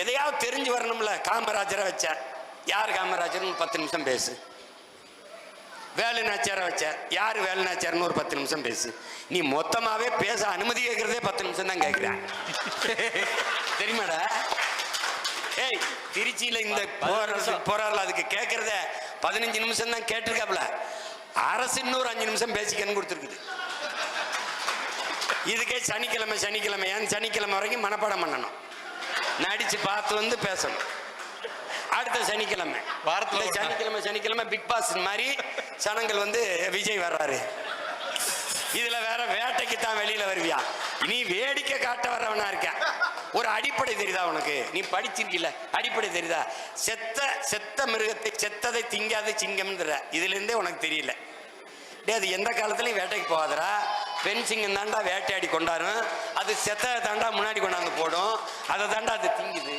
எதையாவது தெரிஞ்சு வரணும்ல காமராஜரை வச்ச. யார் காமராஜர்னு பத்து நிமிஷம் பேசு. வேலு நாச்சியாரை வச்ச. யார் வேலு நாச்சியார்னு ஒரு பத்து நிமிஷம் பேசு. நீ மொத்தமாவே பேச அனுமதி கேட்கறதே பத்து நிமிஷம் தான் கேட்கிறேன். தெரியுமாடா? ஏய் திருச்சியில இந்த போறாருல அதுக்கு கேட்கறத பதினஞ்சு நிமிஷம் தான் கேட்டிருக்காப்ல அரசு இன்னொரு அஞ்சு நிமிஷம் பேசிக்கன்னு கொடுத்துருக்குது. இதுக்கே சனிக்கிழமை சனிக்கிழமை. ஏன் சனிக்கிழமை வரைக்கும் மனப்பாடம் பண்ணணும். நடிச்சு பார்த்து வந்து பேசணும். அடுத்த சனிக்கிழமை. வாரத்துல. சனிக்கிழமை சனிக்கிழமை பிக் பாஸ் மாதிரி சனங்கள் வந்து விஜய் வர்றாரு. இதுல வேற வேட்டைக்கு தான் வெளியில வருவியா? நீ வேடிக்கை காட்ட வர்றவனா இருக்க. ஒரு அடிப்படை தெரியுதா உனக்கு? நீ படிச்சிருக்கில அடிப்படை தெரியுதா? செத்த செத்த மிருகத்தை செத்ததை திங்காத சிங்கம்ன்ற. இதுல இருந்தே உனக்கு தெரியல. டேய் அது எந்த காலத்துலயும் வேட்டைக்கு போகாதடா. பெண் சிங்கம் தாண்டா வேட்டையாடி கொண்டாடும் அது செத்த தாண்டா முன்னாடி கொண்டாந்து போடும். அதை தாண்டா அது திங்குது.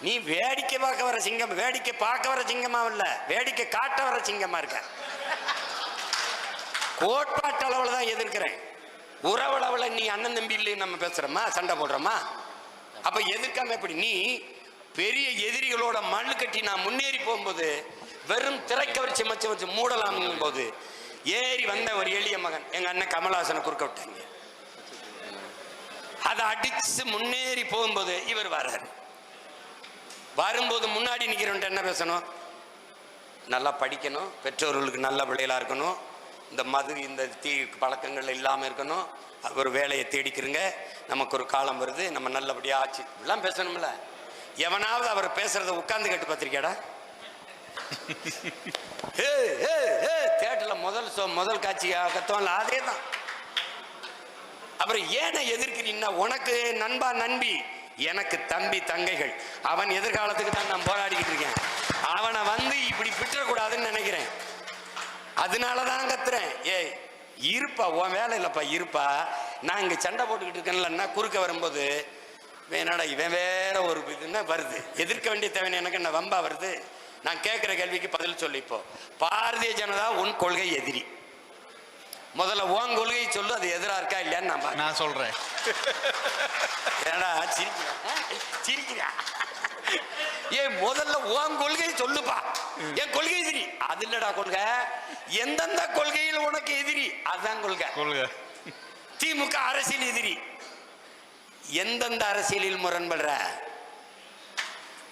நீ வேடிக்கை பார்க்க வர சிங்கம் வேடிக்கை பார்க்க வர சிங்கமா இல்ல வேடிக்கை காட்ட வர சிங்கமா இருக்க. கோட்பாட்டு அளவுல தான் எதிர்க்கிறேன். உறவளவுல நீ அண்ணன் தம்பி இல்லை நம்ம பேசுறோமா? சண்டை போடுறோமா? அப்ப எதிர்க்காம எப்படி? நீ பெரிய எதிரிகளோட மண்ணு கட்டி நான் முன்னேறி போகும்போது வெறும் திரைக்கவர்ச்சி மச்சம் வச்சு மூடலாம் போது ஏறி வந்த ஒரு எளிய மகன். எங்க அண்ணன் கமலஹாசனை குறுக்க விட்டாங்க. அதை அடிச்சு முன்னேறி போகும்போது இவர் வர்றாரு. வரும்போது முன்னாடி நிற்கிறவன்ட்ட என்ன பேசணும்? நல்லா படிக்கணும். பெற்றோர்களுக்கு நல்ல பிள்ளைகளா இருக்கணும். இந்த மது இந்த தீ பழக்கங்கள் இல்லாமல் இருக்கணும். ஒரு வேலையை தேடிக்கிறங்க நமக்கு ஒரு காலம் வருது. நம்ம நல்லபடியாக ஆச்சு. இப்படிலாம் பேசணும்ல. எவனாவது அவர் பேசுறத உட்கார்ந்து கேட்டு பார்த்திருக்கியாடா? ஏ ஏ முதல் ஷோ முதல் காட்சியாக கத்துவான்ல அதே தான் அப்புறம் ஏனை எதிர்க்கிறீங்கன்னா உனக்கு நண்பா நண்பி எனக்கு தம்பி தங்கைகள். அவன் எதிர்காலத்துக்கு தான் நான் போராடிக்கிட்டு இருக்கேன். அவனை வந்து இப்படி விட்டுறக்கூடாதுன்னு நினைக்கிறேன். அதனால தான் கத்துறேன். ஏய் இருப்பா உன் வேலை இல்லைப்பா இருப்பா. நான் இங்கே சண்டை போட்டுக்கிட்டு இருக்கேன்லன்னா குறுக்க வரும்போது என்னடா இவன் வேற ஒரு இதுன்னா வருது. எதிர்க்க வேண்டிய தேவை எனக்கு என்ன வம்பா வருது? நான் கேட்குற கேள்விக்கு பதில் சொல்லு இப்போ. பாரதிய ஜனதா உன் கொள்கை எதிரி. முதல்ல உன் கொள்கையை சொல்லு அது எதிரா இருக்கா இல்லையான்னு நான். நான் சொல்றேன். ஏடா சிரிக்கிறா? சிரிக்கிறா? ஏன் முதல்ல உன் கொள்கையை சொல்லுப்பா. என் கொள்கை எதிரி. அது இல்லடா கொள்கை. எந்தெந்த கொள்கையில் உனக்கு எதிரி? அதுதான் கொள்கை. கொள்க. திமுக அரசியல் எதிரி. எந்தெந்த அரசியலில் முரண்படுற?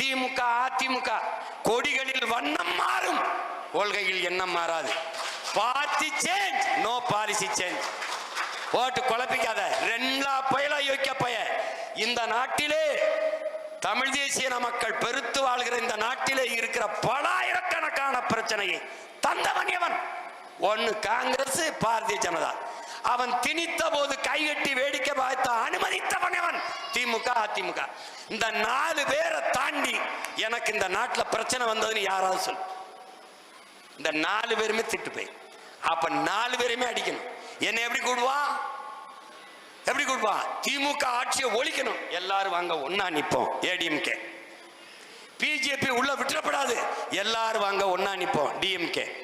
திமுக அதிமுக கொடிகளில் வண்ணம் மாறும். கொள்கையில் எண்ணம் மாறாது. Party change no policy change போட்டு குழப்பிக்காத. ரெண்டா பயலா யோக்கிய பய. இந்த நாட்டிலே தமிழ் தேசிய மக்கள் பெருத்து வாழ்கிற இந்த நாட்டிலே இருக்கிற பலாயிரக்கணக்கான பிரச்சனையை தந்தவன் எவன்? ஒன்னு காங்கிரஸ் பாரதிய ஜனதா. அவன் திணித்த போது கைகட்டி வேடிக்கை பார்த்த அனுமதித்தவன் அவன். திமுக அதிமுக. இந்த நாலு பேரை தாண்டி எனக்கு இந்த நாட்டில் பிரச்சனை வந்ததுன்னு யாராவது சொல். இந்த நாலு பேருமே திட்டு போய். அப்ப நாலு பேருமே அடிக்கணும். என்ன எப்படி கூடுவா எப்படி கூடுவா திமுக ஆட்சியை ஒழிக்கணும். எல்லாரும் வாங்க ஒன்னா நிற்போம் ஏடிஎம்கே. பிஜேபி உள்ள விட்டுறப்படாது. எல்லாரும் வாங்க ஒன்னா நிற்போம் டிஎம்கே.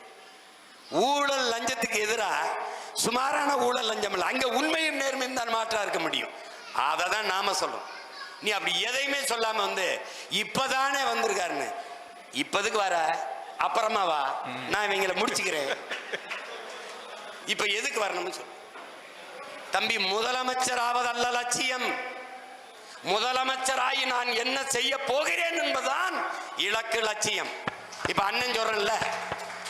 ஊழல் லஞ்சத்துக்கு எதிராக சுமாரான ஊழல் லஞ்சம் இல்லை. அங்கே உண்மையும் நேர்மையும் தான் மாற்றாக இருக்க முடியும். அதை தான் நாம சொல்றோம் நீ அப்படி எதையுமே சொல்லாமல் வந்து இப்போதானே வந்திருக்காருன்னு. இப்போதுக்கு வர அப்புறமா வா. நான் இவங்களை முடிச்சுக்கிறேன். இப்போ எதுக்கு வரணும்னு சொல்லு. தம்பி முதலமைச்சர் ஆவதல்ல லட்சியம். முதலமைச்சராகி நான் என்ன செய்ய போகிறேன் என்பதுதான் இலக்கு லட்சியம். இப்ப அண்ணன் சொல்றேன்ல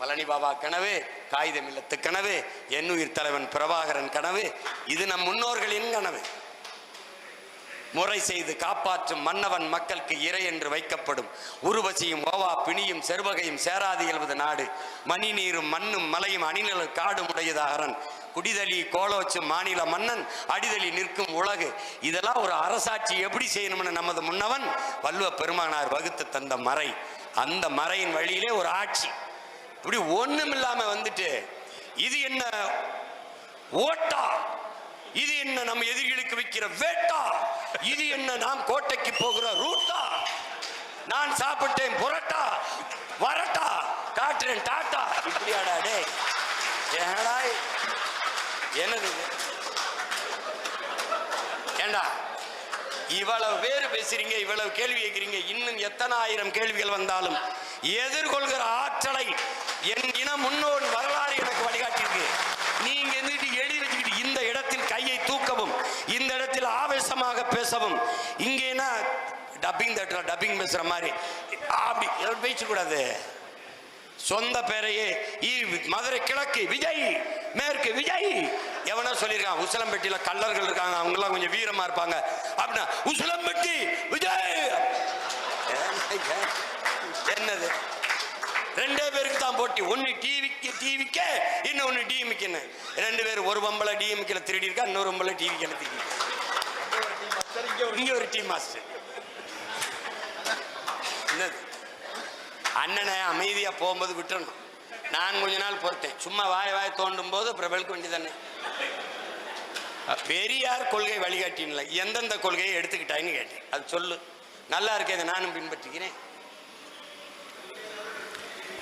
பழனி பாபா கனவு காகிதம் இல்லத்து கனவு எண்ணுயிர் தலைவன் பிரபாகரன் கனவு இது நம் முன்னோர்களின் கனவு. முறை செய்து காப்பாற்றும் மன்னவன் மக்களுக்கு இறை என்று வைக்கப்படும். உருவசியும் ஓவா பிணியும் செருவகையும் சேராது எழுவது நாடு. மணி நீரும் மண்ணும் மலையும் அணிநிழல் காடும் உடையதாகரன் அரண். குடிதலி கோலோச்சும் மாநில மன்னன் அடிதலி நிற்கும் உலகு. இதெல்லாம் ஒரு அரசாட்சி எப்படி செய்யணும்னு நமது முன்னவன் வல்லுவ பெருமானார் வகுத்து தந்த மறை. அந்த மறையின் வழியிலே ஒரு ஆட்சி. இப்படி ஒண்ணும் இல்லாம வந்துட்டு இது என்ன ஓட்டா? இது என்ன நம்ம எதிரிகளுக்கு வைக்கிற வேட்டா? இது என்ன நாம் கோட்டைக்கு போகிற ரூட்டா? நான் சாப்பிட்டேன் புரட்டா? வரட்டா? காட்டுறேன் டாட்டா? இப்படியாடா டே ஏடா என்னது ஏண்டா இவ்வளவு பேர் பேசுறீங்க இவ்வளவு கேள்வி கேட்கிறீங்க இன்னும் எத்தனை ஆயிரம் கேள்விகள் வந்தாலும் எதிர்கொள்கிற ஆற்றலை என் இன முன்னோர் வரலாறு எனக்கு வழிகாட்டியிருக்கு. நீங்க இருந்துட்டு எழுதி வச்சுக்கிட்டு இந்த இடத்தில் கையை தூக்கவும் இந்த இடத்தில் ஆவேசமாக பேசவும் இங்கேனா டப்பிங் தட்டுற டப்பிங் பேசுற மாதிரி. அப்படி பேசக்கூடாது சொந்த பேரையே மதுரை கிழக்கு விஜய் மேற்கு விஜய். எவனோ சொல்லியிருக்கான் உசிலம்பட்டியில கல்லர்கள் இருக்காங்க அவங்களாம் கொஞ்சம் வீரமா இருப்பாங்க. அப்படின்னா உசலம்பட்டி விஜய். என்னது? ரெண்டே பேருக்கு தான் போட்டி. ஒன்னு டிவிக்கு டிவிக்கு இன்னொன்று டிஎம்கின்னு ரெண்டு பேர் ஒரு பம்பளை டிஎம்கில் திருடி இருக்கா இன்னொரு பம்பளை டிவிக்கேல திருடி இங்கே ஒரு டீம் மாஸ்டர். என்னது? அண்ணனை அமைதியாக போகும்போது விட்டுறணும். நான் கொஞ்ச நாள் பொறுத்தேன். சும்மா வாய் வாய் தோண்டும் போது பிரபலுக்கு வெளுக்க வேண்டியதானே பெரியார் கொள்கை வழிகாட்டின்ல எந்தெந்த கொள்கையை எடுத்துக்கிட்டாங்கன்னு கேட்டேன். அது சொல்லு. நல்லா இருக்கே இதை நானும் பின்பற்றிக்கிறேன்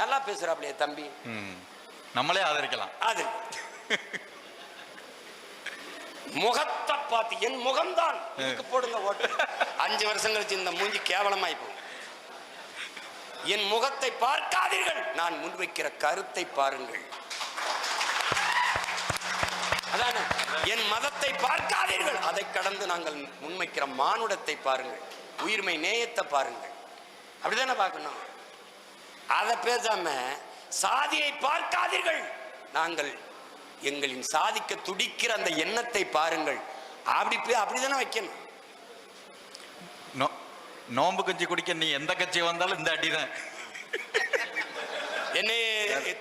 நல்லா பேசுறாப்லையே தம்பி. நம்மளே ஆதரிக்கலாம். அது முகத்தை பார்த்து என் முகம்தான். இதுக்கு போடுங்க ஓட்டு. அஞ்சு வருஷம் கழிச்சு இந்த மூஞ்சி கேவலமாய் போகும் என் முகத்தை பார்க்காதீர்கள். நான் முன்வைக்கிற கருத்தை பாருங்கள். அதானே? என் மதத்தை பார்க்காதீர்கள். அதை கடந்து நாங்கள் முன்வைக்கிற மானுடத்தை பாருங்கள். உயிர்மை நேயத்தை பாருங்கள். அப்படிதானே பார்க்கணும்? அதை பேசாம சாதியை பார்க்காதீர்கள். நாங்கள் எங்களின் சாதிக்க துடிக்கிற அந்த எண்ணத்தை பாருங்கள். அப்படி அப்படிதானே வைக்கணும். நோ நோம்பு கஞ்சி குடிக்க நீ எந்த கட்சி வந்தாலும் இந்த அடி தான் என்ன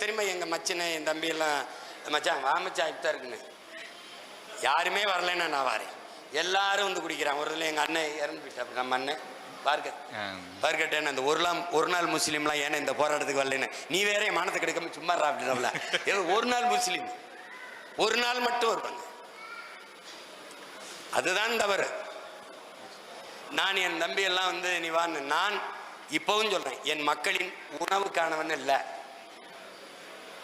தெரியுமா எங்க மச்சனை என் தம்பி எல்லாம் மச்சான் வா மச்சான் இப்பதான் இருக்குன்னு. யாருமே வரலைன்னா நான் வரேன். எல்லாரும் வந்து குடிக்கிறான் ஒரு இதில் எங்கள் அண்ணன் இறந்து போயிட்டா நம்ம அண்ணன். பார்க்க பார்க்கட்டேன் அந்த ஒரு நாள் ஒரு நாள் முஸ்லீம்லாம் ஏன்னா இந்த போராட்டத்துக்கு வரலன்னு? நீ வேற என் மானத்தை கெடுக்காம சும்மா ஏதோ ஒரு நாள் முஸ்லீம். ஒரு நாள் மட்டும் வருவாங்க. அதுதான் தவறு. நான் என் தம்பி எல்லாம் வந்து நீ வான்னு. நான் இப்பவும் சொல்றேன் என் மக்களின் உணவுக்கானவன் இல்லை.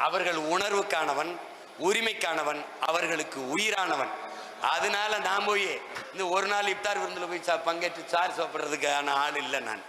அவர்கள் உணர்வுக்கானவன் உரிமைக்கானவன் அவர்களுக்கு உயிரானவன். அதனால நான் போய் இந்த ஒரு நாள் இப்தார் விருந்தில் போய் பங்கேற்று சார் சாப்பிட்றதுக்கான ஆள் இல்லை நான்.